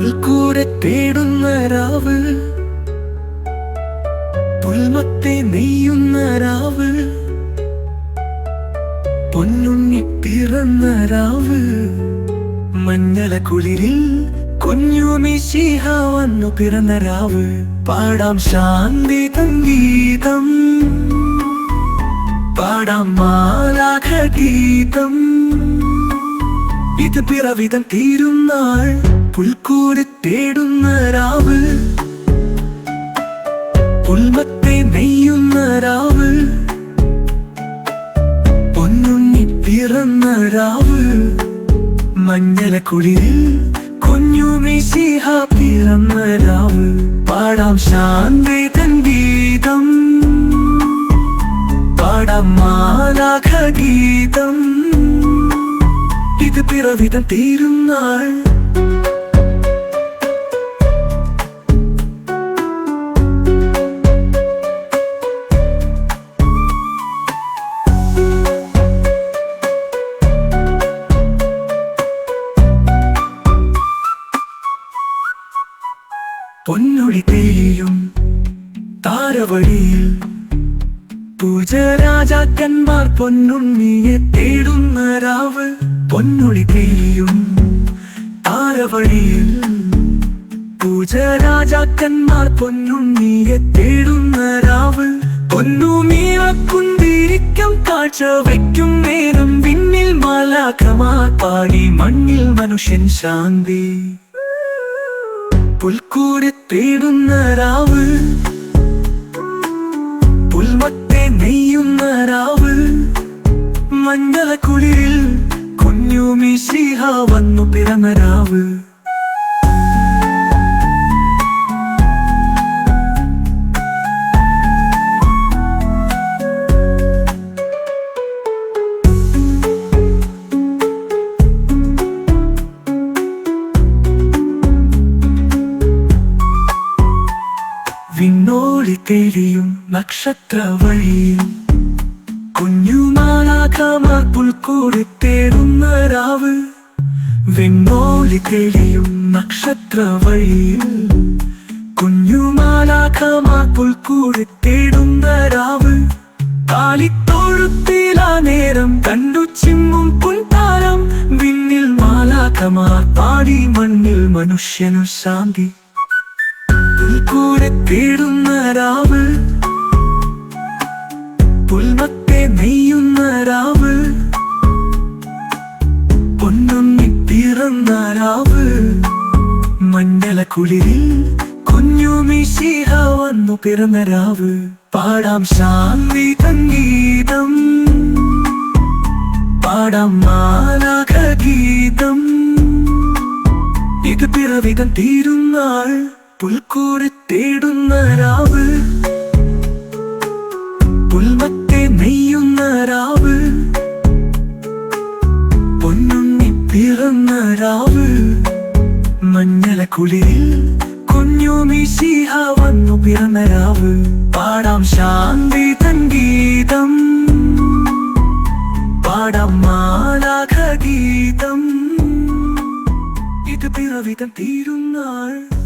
പുൽക്കൂടെ തേടുന്ന രാവ്. പുൽമത്തെ നെയ്യുന്ന രാവ്. പൊന്നുണ്ണി പിറന്ന രാവ്. മഞ്ഞള കുളിരിൽ കുഞ്ഞു മിശിഹ വന്നു പിറന്ന രാവ്. പാടാം ശാന്തി തങ്കീതം പാടാം മാലാഖ ഗീതം. ഇത് പിറവിധം തീരുന്നാൾ. പുൽക്കൂടി തേടുന്ന രാവ്. പുൽമത്തെ നെയ്യുന്ന രാവ്. പൊന്നുണ്ണി പിറന്ന രാവ്. മഞ്ഞള കുളിരിൽ കുഞ്ഞു മിശിഹ പിറന്ന രാവ്. പാടാം ശാന്തി തൻ ഗീതം. പാടാം മാലാഖ ഗീതം. ഇത് പിറവിതം തീരുന്നാൾ. പൊന്നൊളി തെളിയും താരവഴിയിൽ. പൂജരാജാക്കന്മാർ പൊന്നുണ്ണിയെ തേടുന്ന രാവ് പൊന്നൊളി തെളിയും താരവഴിയിൽ. പൂജരാജാക്കന്മാർ പൊന്നുണ്ണിയെ തേടുന്ന രാവ് പൊന്നുമീവക്കുന്തിരിക്കം കാഴ്ച വയ്ക്കും നേരം പിന്നിൽ മാലാഖമാർ പാടി മണ്ണിൽ മനുഷ്യൻ ശാന്തി. പുൽക്കൂടി തേടുന്ന രാവ്. പുൽമത്തെ നെയ്യുന്ന രാവ്. മഞ്ഞള കുളിരിൽ കുഞ്ഞു മിശിഹ വന്നു പിറന്ന രാവ്. തേടിയും നക്ഷത്ര വഴിയും കുഞ്ഞുമാലാഖമാർ പുൽക്കൂടി തേടുന്ന രാവ്. വെങ്ങോലി തേടിയും നക്ഷത്ര വഴിയും കുഞ്ഞുമാലാഖമാർ പുൽക്കൂടി തേടുന്ന രാവ്. കാലിത്തോഴുത്തിലാ നേരം കണ്ടു ചിമ്മും പുൻതാരം. വിണ്ണിൽ മാലാഖമാർ പാടി മണ്ണിൽ മനുഷ്യനു ശാന്തി. പുൽക്കൂടെ തേടുന്ന രാവ്. പുൽമത്തെ നെയ്യുന്ന രാവ്. പൊന്നുണ്ണി പിറന്ന രാവ്. മഞ്ഞള കുളിരിൽ കുഞ്ഞു മിശിഹ വന്നു പിറന്ന രാവ്. പാടാം ശാന്തി സംഗീതം. പാടാം മാലാഖ ഗീതം. ഇത് പിറവിതം തീരുന്നാൾ. പുൽക്കൂടി തേടുന്ന രാവ്. പുൽമത്തെ നെയ്യുന്ന രാവ്. പൊന്നുണ്ണി പിറന്ന രാവ്. മഞ്ഞല കുളിരിൽ കുഞ്ഞു മിശിഹ വന്നു പിറന്ന രാവ്. പാടാം ശാന്തി തൻ ഗീതം. പാടാം മാലാഖ ഗീതം. ഇത് പിറവിതം തീരുന്നാൾ.